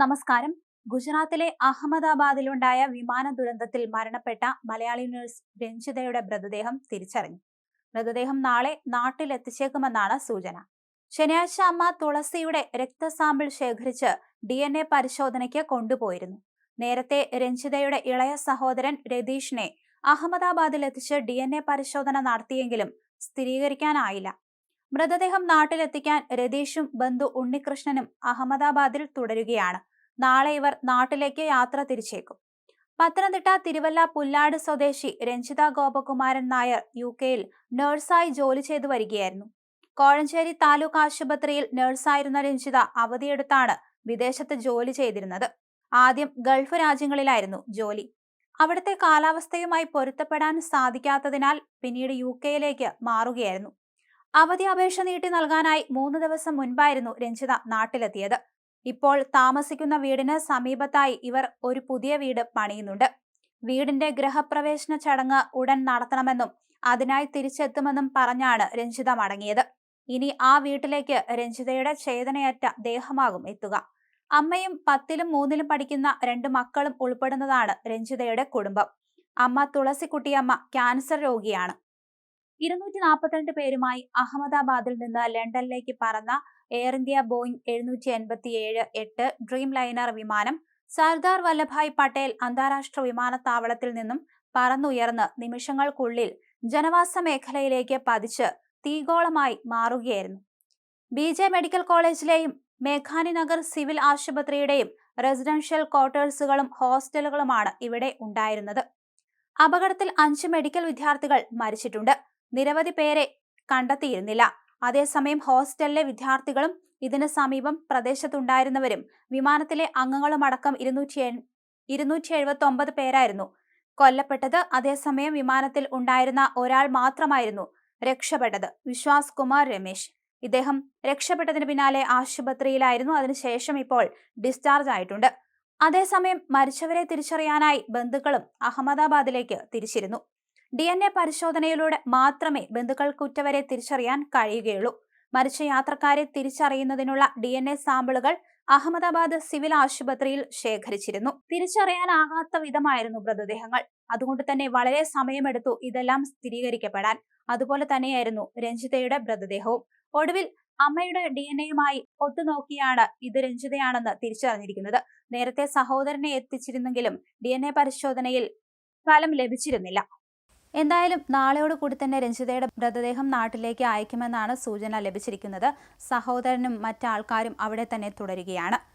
നമസ്കാരം. ഗുജറാത്തിലെ അഹമ്മദാബാദിലുണ്ടായ വിമാന ദുരന്തത്തിൽ മരണപ്പെട്ട മലയാളി നഴ്സ് രഞ്ജിതയുടെ മൃതദേഹം തിരിച്ചറിഞ്ഞു. മൃതദേഹം നാളെ നാട്ടിലെത്തിച്ചേക്കുമെന്നാണ് സൂചന. ശനിയാഴ്ച അമ്മ തുളസിയുടെ രക്തസാമ്പിൾ ശേഖരിച്ച് ഡി എൻ എ പരിശോധനയ്ക്ക് കൊണ്ടുപോയിരുന്നു. നേരത്തെ രഞ്ജിതയുടെ ഇളയ സഹോദരൻ രതീഷിനെ അഹമ്മദാബാദിൽ എത്തിച്ച് ഡി എൻ എ പരിശോധന നടത്തിയെങ്കിലും സ്ഥിരീകരിക്കാനായില്ല. മൃതദേഹം നാട്ടിലെത്തിക്കാൻ രതീഷും ബന്ധു ഉണ്ണികൃഷ്ണനും അഹമ്മദാബാദിൽ തുടരുകയാണ്. നാളെ ഇവർ നാട്ടിലേക്ക് യാത്ര തിരിച്ചേക്കും. പത്തനംതിട്ട തിരുവല്ല പുല്ലാട് സ്വദേശി രഞ്ജിത ഗോപകുമാരൻ നായർ യു കെയിൽ നഴ്സായി ജോലി ചെയ്തു വരികയായിരുന്നു. കോഴഞ്ചേരി താലൂക്ക് ആശുപത്രിയിൽ നഴ്സായിരുന്ന രഞ്ജിത അവധിയെടുത്താണ് വിദേശത്ത് ജോലി ചെയ്തിരുന്നത്. ആദ്യം ഗൾഫ് രാജ്യങ്ങളിലായിരുന്നു ജോലി. അവിടുത്തെ കാലാവസ്ഥയുമായി പൊരുത്തപ്പെടാൻ സാധിക്കാത്തതിനാൽ പിന്നീട് യു കെയിലേക്ക് മാറുകയായിരുന്നു. അവധി അപേക്ഷ നീട്ടി നൽകാനായി മൂന്ന് ദിവസം മുൻപായിരുന്നു രഞ്ജിത നാട്ടിലെത്തിയത്. ഇപ്പോൾ താമസിക്കുന്ന വീടിന് സമീപത്തായി ഇവർ ഒരു പുതിയ വീട് പണിയുന്നുണ്ട്. വീടിന്റെ ഗൃഹപ്രവേശന ചടങ്ങ് ഉടൻ നടത്തണമെന്നും അതിനായി തിരിച്ചെത്തുമെന്നും പറഞ്ഞാണ് രഞ്ജിത മടങ്ങിയത്. ഇനി ആ വീട്ടിലേക്ക് രഞ്ജിതയുടെ ചേതനയറ്റ ദേഹമാകും എത്തുക. അമ്മയും പത്തിലും മൂന്നിലും പഠിക്കുന്ന രണ്ട് മക്കളും ഉൾപ്പെടുന്നതാണ് രഞ്ജിതയുടെ കുടുംബം. അമ്മ തുളസിക്കുട്ടിയമ്മ ക്യാൻസർ രോഗിയാണ്. ഇരുന്നൂറ്റി നാൽപ്പത്തിരണ്ട് പേരുമായി അഹമ്മദാബാദിൽ നിന്ന് ലണ്ടനിലേക്ക് പറന്ന എയർ ഇന്ത്യ ബോയിങ് എഴുന്നൂറ്റി എൺപത്തി ഏഴ് എട്ട് ഡ്രീം ലൈനർ വിമാനം സർദാർ വല്ലഭായ് പട്ടേൽ അന്താരാഷ്ട്ര വിമാനത്താവളത്തിൽ നിന്നും പറന്നുയർന്ന് നിമിഷങ്ങൾക്കുള്ളിൽ ജനവാസ മേഖലയിലേക്ക് പതിച്ച് തീഗോളമായി മാറുകയായിരുന്നു. ബി ജെ മെഡിക്കൽ കോളേജിലെയും മേഘാനി നഗർ സിവിൽ ആശുപത്രിയുടെയും റെസിഡൻഷ്യൽ ക്വാർട്ടേഴ്സുകളും ഹോസ്റ്റലുകളുമാണ് ഇവിടെ ഉണ്ടായിരുന്നത്. അപകടത്തിൽ അഞ്ച് മെഡിക്കൽ വിദ്യാർത്ഥികൾ മരിച്ചിട്ടുണ്ട്. നിരവധി പേരെ കണ്ടെത്തിയിരുന്നില്ല. അതേസമയം ഹോസ്റ്റലിലെ വിദ്യാർത്ഥികളും ഇതിന് സമീപം പ്രദേശത്തുണ്ടായിരുന്നവരും വിമാനത്തിലെ അംഗങ്ങളും അടക്കം ഇരുന്നൂറ്റി ഇരുന്നൂറ്റി എഴുപത്തി ഒമ്പത് പേരായിരുന്നു. കൊല്ലപ്പെട്ടത് അതേസമയം വിമാനത്തിൽ ഉണ്ടായിരുന്ന ഒരാൾ മാത്രമായിരുന്നു രക്ഷപ്പെട്ടത് വിശ്വാസ് കുമാർ രമേശ്. ഇദ്ദേഹം രക്ഷപ്പെട്ടതിന് പിന്നാലെ ആശുപത്രിയിലായിരുന്നു. അതിനുശേഷം ഇപ്പോൾ ഡിസ്ചാർജ് ആയിട്ടുണ്ട്. അതേസമയം മരിച്ചവരെ തിരിച്ചറിയാനായി ബന്ധുക്കളും അഹമ്മദാബാദിലേക്ക് തിരിച്ചിരുന്നു. ഡി എൻ എ പരിശോധനയിലൂടെ മാത്രമേ ബന്ധുക്കൾ കുറ്റവരെ തിരിച്ചറിയാൻ കഴിയുകയുള്ളൂ. മരിച്ച യാത്രക്കാരെ തിരിച്ചറിയുന്നതിനുള്ള ഡി എൻ എ സാമ്പിളുകൾ അഹമ്മദാബാദ് സിവിൽ ആശുപത്രിയിൽ ശേഖരിച്ചിരുന്നു. തിരിച്ചറിയാനാകാത്ത വിധമായിരുന്നു മൃതദേഹങ്ങൾ. അതുകൊണ്ട് തന്നെ വളരെ സമയമെടുത്തു ഇതെല്ലാം സ്ഥിരീകരിക്കപ്പെടാൻ. അതുപോലെ തന്നെയായിരുന്നു രഞ്ജിതയുടെ മൃതദേഹവും. ഒടുവിൽ അമ്മയുടെ ഡി എൻ എയുമായി ഒത്തുനോക്കിയാണ് ഇത് രഞ്ജിതയാണെന്ന് തിരിച്ചറിഞ്ഞിരിക്കുന്നത്. നേരത്തെ സഹോദരനെ എത്തിച്ചിരുന്നെങ്കിലും ഡി പരിശോധനയിൽ ഫലം ലഭിച്ചിരുന്നില്ല. എന്തായാലും നാളെയോട് കൂടി തന്നെ രഞ്ജിതയുടെ മൃതദേഹം നാട്ടിലേക്ക് അയക്കുമെന്നാണ് സൂചന ലഭിച്ചിരിക്കുന്നത്. സഹോദരനും മറ്റാൾക്കാരും അവിടെ തന്നെ തുടരുകയാണ്.